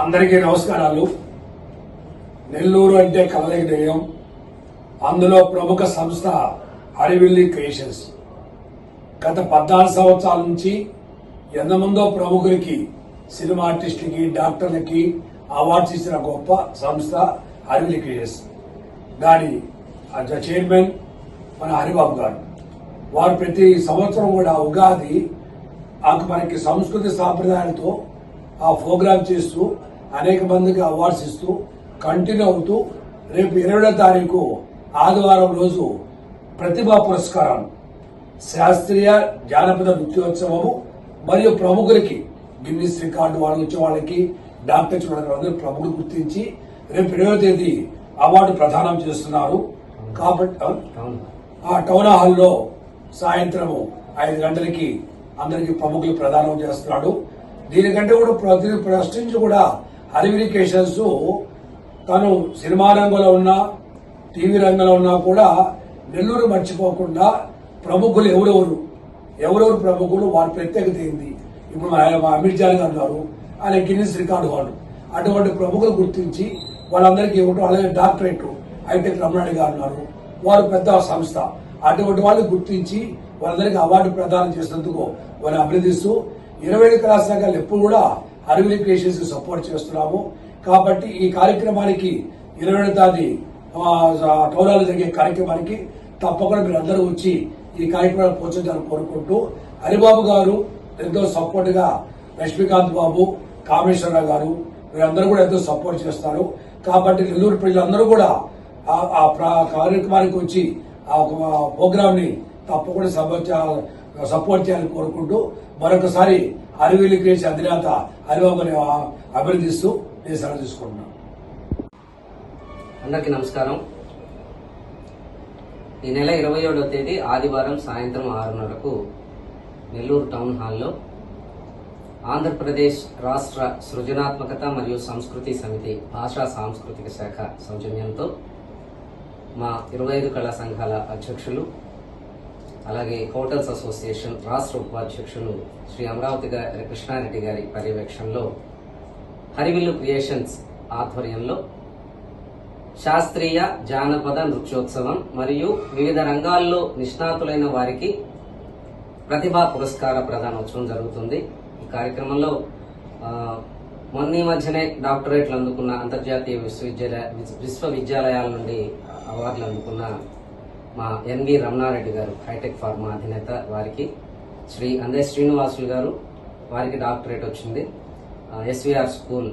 అందరికీ నమస్కారాలు. నెల్లూరు అంటే కలలకి దయ్యం. అందులో ప్రముఖ సంస్థ అరివిల్లి క్రియేషన్స్. గత పద్నాలుగు సంవత్సరాల నుంచి ఎంతమందో ప్రముఖులకి సినిమా ఆర్టిస్టులకి డాక్టర్లకి అవార్డ్స్ ఇచ్చిన గొప్ప సంస్థ అరివిల్లి క్రియేషన్స్. దాని చైర్మన్ మన హరిబాబు గారు. వారు ప్రతి సంవత్సరం కూడా ఉగాది మనకి సంస్కృతి సాంప్రదాయాలతో ఆ ప్రోగ్రామ్ చేస్తూ అనేక మందికి అవార్డ్స్ ఇస్తూ కంటిన్యూ అవుతూ రేపు ఇరవై తారీఖు ఆదివారం రోజు ప్రతిభా పురస్కారం శాస్త్రీయ జానపద నృత్యోత్సవము మరియు ప్రముఖులకి గిన్నిస్ రికార్డు వాళ్ళు వచ్చే వాళ్ళకి డాక్టర్స్ వాళ్ళందరూ ప్రముఖులు గుర్తించి రేపు ఇరవై తేదీ అవార్డు ప్రదానం చేస్తున్నారు. కాబట్టి ఆ టౌన్ హాల్లో సాయంత్రం ఐదు గంటలకి అందరికి ప్రముఖులు ప్రదానం చేస్తున్నాడు. దీనికంటే కూడా ప్రతి ప్రశ్నించి కూడా హరివిరికేషన్స్ తను సినిమా రంగంలో ఉన్నా టీవీ రంగంలో ఉన్నా కూడా నెల్లూరు మర్చిపోకుండా ప్రముఖులు ఎవరెవరు? ఎవరెవరు ప్రముఖులు? వారి ప్రత్యేకత ఏంది? ఇప్పుడు మన మా అమిత్ షా గారు ఉన్నారు ఆయన గిన్నిస్ రికార్డు వాళ్ళు. అటువంటి ప్రముఖులు గుర్తించి వాళ్ళందరికీ ఇవ్వటం అలాగే డాక్టరేట్ హైటెక్ రమణాడి గారు ఉన్నారు. వారు పెద్ద సంస్థ. అటువంటి వాళ్ళు గుర్తించి వాళ్ళందరికీ అవార్డు ప్రదానం చేసినందుకు వారిని అభినందిస్తూ ఇరవై ఐదు కళాశాలలు ఎప్పుడు కూడా అరవింద్ క్రియేషన్స్ సపోర్ట్ చేస్తున్నాము. కాబట్టి ఈ కార్యక్రమానికి ఇరవై ఏడు తేదీ టౌరాలు జరిగే కార్యక్రమానికి తప్పకుండా మీరు అందరూ వచ్చి ఈ కార్యక్రమాన్ని పోషించాలని కోరుకుంటూ హరిబాబు గారు ఎంతో సపోర్ట్గా లక్ష్మీకాంత్ బాబు కామేశ్వరరావు గారు వీరందరూ కూడా ఎంతో సపోర్ట్ చేస్తారు. కాబట్టి నెల్లూరు ప్రజలందరూ కూడా ఆ- కార్యక్రమానికి వచ్చి ఆ ప్రోగ్రామ్ని తప్పకుండా సపోర్ట్ చేయాలి- సపోర్ట్ చేయాలని కోరుకుంటూ మరొకసారి అరవిల్లి క్రియేషన్ అధినేత హరిబాబుని అభినందిస్తూ నేను సెలవు తీసుకుంటున్నాను అందరికీ నమస్కారం. ఈ నెల ఇరవై ఏడవ తేదీ ఆదివారం సాయంత్రం ఆరున్నరకు నెల్లూరు టౌన్ హాల్లో ఆంధ్రప్రదేశ్ రాష్ట్ర సృజనాత్మకత మరియు సంస్కృతి సమితి భాషా సాంస్కృతిక శాఖ సౌజన్యంతో మా ఇరవై ఐదు కళా సంఘాల అధ్యక్షులు అలాగే హోటల్స్ అసోసియేషన్ రాష్ట్ర ఉపాధ్యక్షులు శ్రీ అమరావతి గారి కృష్ణారెడ్డి గారి పర్యవేక్షణలో హరివిల్లు క్రియేషన్స్ ఆధ్వర్యంలో శాస్త్రీయ జానపద నృత్యోత్సవం మరియు వివిధ రంగాల్లో నిష్ణాతులైన వారికి ప్రతిభా పురస్కార ప్రదానోత్సవం జరుగుతుంది. ఈ కార్యక్రమంలో మొన్న మధ్యనే డాక్టరేట్లు అందుకున్న అంతర్జాతీయ విశ్వవిద్యాలయ విశ్వవిద్యాలయాల నుండి అవార్డులు అందుకున్న మా ఎన్వి రమణారెడ్డి గారు హైటెక్ ఫార్మా అధినేత వారికి శ్రీ అందే శ్రీనివాసులు గారు వారికి డాక్టరేట్ వచ్చింది. ఎస్విఆర్ స్కూల్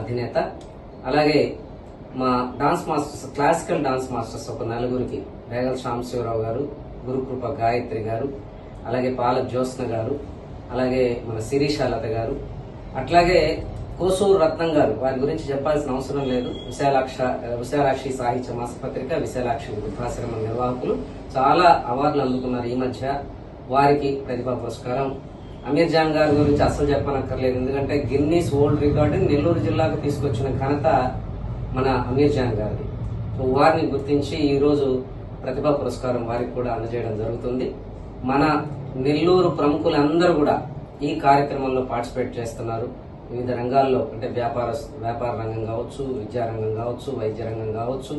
అధినేత. అలాగే మా dance masters classical dance masters ఒక నలుగురికి బేగల్ శ్యామశివరావు గారు గురుకృప గాయత్రి గారు అలాగే పాల జ్యోత్స్న గారు అలాగే మన శిరీషాలత గారు. అట్లాగే కోసూరు రత్నం గారు వారి గురించి చెప్పాల్సిన అవసరం లేదు. విశాలాక్ష విశాలాక్షి సాహిత్య మాసపత్రిక విశాలాక్షి వృద్ధాశ్రమ నిర్వాహకులు చాలా అవార్డులు అందుకున్నారు ఈ మధ్య. వారికి ప్రతిభా పురస్కారం. అమీర్ జాన్ గారి గురించి అసలు చెప్పనక్కర్లేదు. ఎందుకంటే గిన్నీస్ వరల్డ్ రికార్డు నెల్లూరు జిల్లాకు తీసుకొచ్చిన ఘనత మన అమీర్ జాన్ గారిది. సో వారిని గుర్తించి ఈరోజు ప్రతిభా పురస్కారం వారికి కూడా అందజేయడం జరుగుతుంది. మన నెల్లూరు ప్రముఖులందరూ కూడా ఈ కార్యక్రమంలో పార్టిసిపేట్ చేస్తున్నారు. వివిధ రంగాల్లో అంటే వ్యాపార వ్యాపార రంగం కావచ్చు విద్యా రంగం కావచ్చు వైద్య రంగం కావచ్చు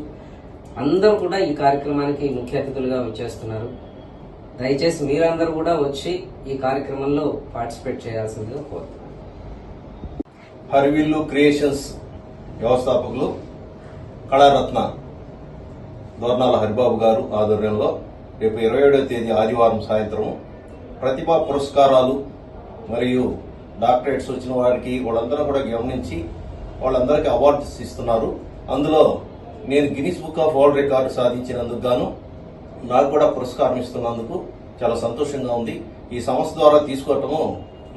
అందరూ కూడా ఈ కార్యక్రమానికి ముఖ్య అతిథులుగా వచ్చేస్తున్నారు. దయచేసి మీరందరూ కూడా వచ్చి ఈ కార్యక్రమంలో పార్టిసిపేట్ చేయాల్సిందిగా కోరుతున్నాను. హర్విల్లు క్రియేషన్స్ వ్యవస్థాపకులు కళారత్న దోర్నాల హరిబాబు గారు ఆధ్వర్యంలో రేపు ఇరవై ఏడవ తేదీ ఆదివారం సాయంత్రం ప్రతిభా పురస్కారాలు మరియు డాక్టరేట్స్ వచ్చిన వారికి వాళ్ళందరూ కూడా గమనించి వాళ్ళందరికీ అవార్డ్స్ ఇస్తున్నారు. అందులో నేను Guinness Book of World record సాధించినందుకు గాను నాకు కూడా పురస్కారం ఇస్తున్నందుకు చాలా సంతోషంగా ఉంది. ఈ సంస్థ ద్వారా తీసుకోవటము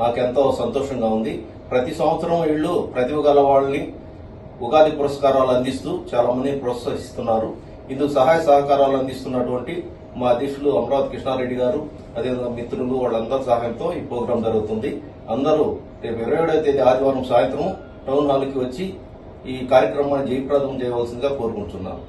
నాకెంతో సంతోషంగా ఉంది. ప్రతి సంవత్సరం వీళ్ళు ప్రతిభ గల వాళ్ళని ఉగాది పురస్కారాలు అందిస్తూ చాలామంది ప్రోత్సహిస్తున్నారు. ఇందుకు సహాయ సహకారాలు అందిస్తున్నటువంటి మా అధ్యక్షులు అమరావతి కృష్ణారెడ్డి గారు అదేవిధంగా మిత్రులు వాళ్ళందరి సహాయంతో ఈ ప్రోగ్రాం జరుగుతుంది. అందరూ రేపు ఇరవై ఏడవ తేదీ ఆదివారం సాయంత్రం టౌన్ హాల్కి వచ్చి ఈ కార్యక్రమాన్ని జయప్రదం చేయవలసిందిగా కోరుకుంటున్నాను.